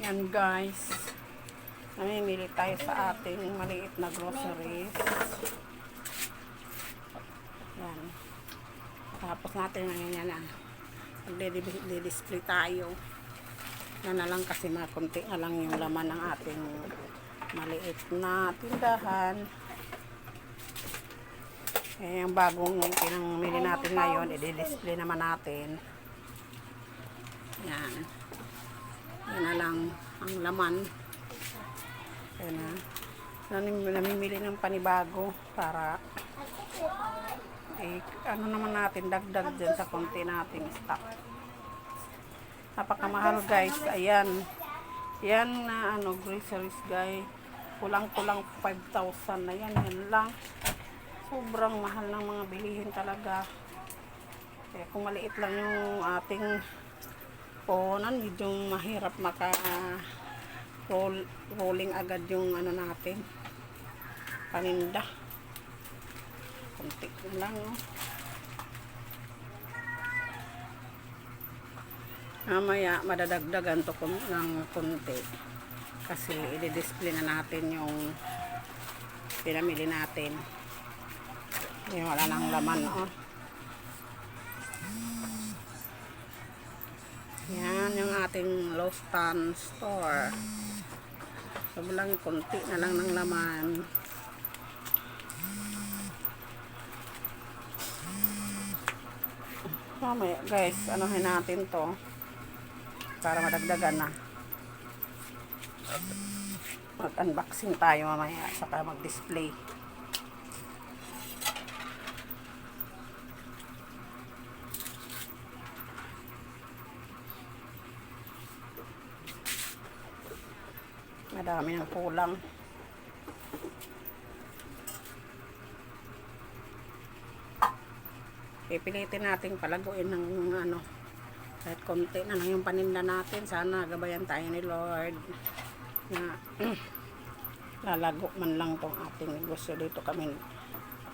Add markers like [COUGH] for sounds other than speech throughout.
Yan guys. Namimili tayo sa ating maliit na groceries. Yan. Tapos natin ngayon yan ah. Magdi-display tayo. Yan na lang kasi mga konti na lang yung laman ng ating maliit na tindahan. Eh, yung bagong pinangmili natin ngayon, i-display naman natin. Yan. Yan na lang ang laman. Yan na. Namimili ng panibago para eh, ano naman natin, dagdag dyan sa konti nating stock. Napakamahal guys. Ayan. Yan na ano, groceries guys. Kulang-kulang 5,000 na yan. Yan lang. Sobrang mahal ng mga bilihin talaga. Eh, kung maliit lang yung ating pohonan, medyo mahirap maka roll, rolling agad yung ano natin. Paninda. Kunti lang, oh. Mamaya, madadagdagan to kun ng kunti. Kasi i-display na natin yung pinamili natin. Yung wala nang laman, oh. Lostan store. Sobrang kunti na lang ng laman. Mamaya guys, anuhin natin to para madagdagan na. Mag-unboxing tayo mamaya saka mag-display. Madami ng kulang. Pipilitin natin palaguin ng ano, kahit konti na lang yung paninda natin. Sana gabayan tayo ni Lord na [CLEARS THROAT] lalago man lang tong ating negosyo dito kami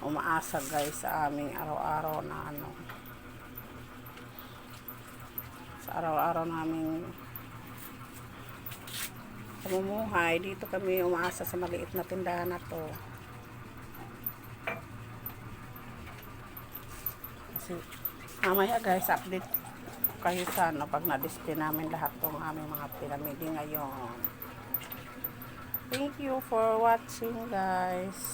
umaasa guys sa aming araw-araw na ano sa araw-araw naming pamumuhay dito kami umaasa sa maliit na tindahan na to. Kasi mamaya guys update kayo sa ano pag na-display namin lahat tong aming mga piramide ngayon. Thank you for watching guys